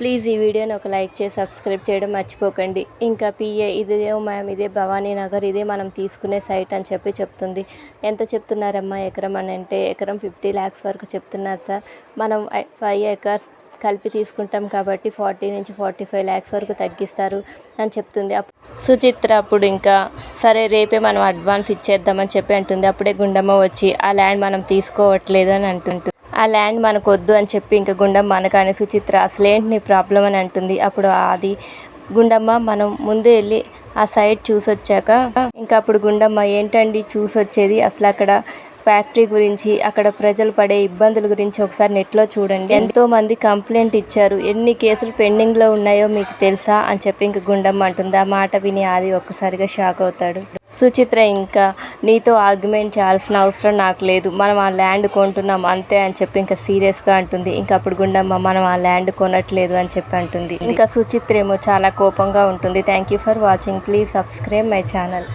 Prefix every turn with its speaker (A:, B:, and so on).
A: Please ఈ వీడియోని ఒక లైక్ చేసి సబ్స్క్రైబ్ చేయడం మర్చిపోకండి. ఇంకా పిఏ ఇదే మ్యామ్ ఇదే భవానీ నగర్ ఇదే మనం తీసుకునే సైట్ అని చెప్పి చెప్తుంది. ఎంత చెప్తున్నారమ్మా ఎకరం అని అంటే ఎకరం ఫిఫ్టీ ల్యాక్స్ వరకు చెప్తున్నారు సార్. మనం ఫైవ్ ఎకర్స్ కలిపి తీసుకుంటాం కాబట్టి ఫార్టీ నుంచి ఫార్టీ ఫైవ్ ల్యాక్స్ వరకు తగ్గిస్తారు అని చెప్తుంది. అప్- సుచిత్ర అప్పుడు ఇంకా సరే రేపే మనం అడ్వాన్స్ ఇచ్చేద్దామని చెప్పి అంటుంది. అప్పుడే గుండమ్మ వచ్చి ఆ ల్యాండ్ మనం తీసుకోవట్లేదు అని అంటుంటుంది. ఆ ల్యాండ్ మనకు వద్దు అని చెప్పి ఇంకా గుండమ్మ అనగానే సుచిత్ర అసలేంటి నీ ప్రాబ్లం అని అంటుంది. అప్పుడు అది గుండమ్మ మనం ముందే వెళ్ళి ఆ సైట్ చూసొచ్చాక ఇంకా అప్పుడు గుండమ్మ ఏంటండి చూసొచ్చేది? అసలు అక్కడ ఫ్యాక్టరీ గురించి అక్కడ ప్రజలు పడే ఇబ్బందుల గురించి ఒకసారి నెట్లో చూడండి. ఎంతో మంది కంప్లైంట్ ఇచ్చారు. ఎన్ని కేసులు పెండింగ్లో ఉన్నాయో మీకు తెలుసా? అని చెప్పి ఇంక గుండమ్మ అంటుంది. ఆ మాట విని ఆది ఒక్కసారిగా షాక్ అవుతాడు. సుచిత్ర ఇంకా నీతో ఆర్గ్యుమెంట్ చేయాల్సిన అవసరం నాకు లేదు. మనం ఆ ల్యాండ్ కొంటున్నాం అంతే అని చెప్పి ఇంకా సీరియస్గా అంటుంది. ఇంకా అప్పుడు గుండమ్మ మనం ఆ ల్యాండ్ కొనట్లేదు అని చెప్పి అంటుంది. ఇంకా సుచిత్ర ఏమో చాలా కోపంగా ఉంటుంది. Thank you for watching. Please subscribe my channel.